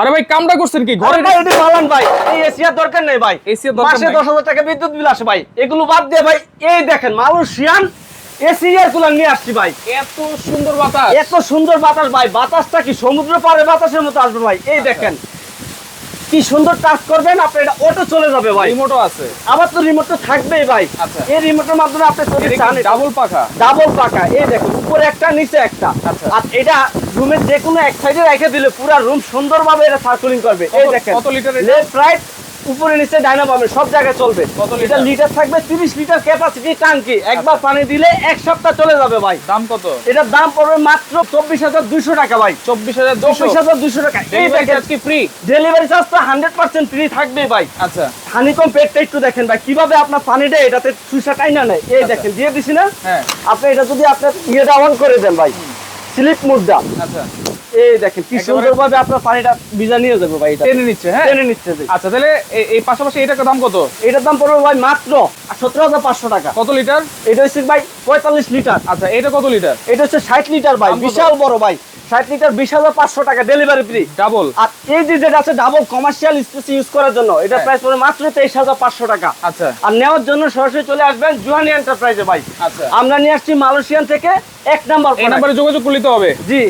আরে ভাই কামটা করছেন কি? ঘরে ভাই এটি পালান ভাই। এই এসি আর দরকার নেই ভাই। এসি এর দরকার মাসে নাই। দশ হাজার টাকা বিদ্যুৎ বিল আসে ভাই। এগুলো বাদ দিয়ে ভাই এই দেখেন মালয়েশিয়ান এসি এর কুলার নিয়ে আসছি ভাই। এত সুন্দর বাতাস। এত সুন্দর বাতাস ভাই। বাতাসটা কি সমুদ্র পারে বাতাসের মতো আসবে ভাই? এই দেখেন। কি সুন্দর টাচ করবেন আপনি এটা অটো চলে যাবে ভাই। রিমোটও আছে। আবার তো রিমোট তো থাকবেই ভাই। আচ্ছা। এই রিমোটের মাধ্যমে আপনি যদি চান ডাবল পাখা? ডাবল পাকা এই দেখুন উপরে একটা নিচে একটা। আচ্ছা। আর এটা রুমের যে কোনো এক সাইডে রেখে দিলে পুরো রুম সুন্দরভাবে এটা সার্কুলিং করবে। এই দেখেন কত লিটার লেফট রাইট উপরে নিচে ডাইনা পাবেন সব জায়গায় চলবে। এটা লিটার? থাকবে 30 লিটার ক্যাপাসিটি টাঙ্কি। একবার পানি দিলে এক সপ্তাহ চলে যাবে ভাই। দাম কত? এটার দাম পড়বে মাত্র চব্বিশ হাজার দুইশো টাকা ভাই। চব্বিশ হাজার চব্বিশ হাজার দুইশো টাকা। এই কি ফ্রি ডেলিভারি চার্জ তো হান্ড্রেড পার্সেন্ট ফ্রি থাকবে ভাই। আচ্ছা। হানিকম পেটটা একটু দেখেন ভাই কীভাবে আপনার পানিটা এটাতে সুইসা টাইনা নেয়? এই আচ্ছা। দেখেন দিয়ে দিছি না। হ্যাঁ। আপনি এটা যদি আপনার ইয়েটা অন করে দেন ভাই। স্লিপ মুদ্রা আচ্ছা। এই দেখেন কি সুন্দর ভাবে আপনার পানিটা ভিজা নিয়ে যাবে ভাই এটা। টেনে নিচ্ছে হ্যাঁ? টেনে নিচ্ছে আচ্ছা তাহলে এই পাশাপাশি এটার দাম কত? এটার দাম পড়বে ভাই মাত্র সতেরো হাজার পাঁচশো টাকা। কত লিটার? এটা হচ্ছে ভাই পঁয়তাল্লিশ লিটার। আচ্ছা এটা কত লিটার? এটা হচ্ছে ষাট লিটার ভাই? বিশাল বড় ভাই। ষাট লিটার বিশ হাজার পাঁচশো টাকা ডেলিভারি ফ্রি ডাবল আর এই যে যেটা আছে ডাবল কমার্শিয়াল স্পেস ইউজ করার জন্য এটা হ্যাঁ। প্রাইস পড়বে মাত্র তেইশ হাজার পাঁচশো টাকা। আচ্ছা। আর নেওয়ার জন্য সরাসরি চলে আসবেন জুহানি এন্টারপ্রাইজে ভাই। আচ্ছা। আমরা নিয়ে আসছি মালয়েশিয়ান থেকে এক নাম্বার এই নম্বরে যোগাযোগ করতে হবে। জি।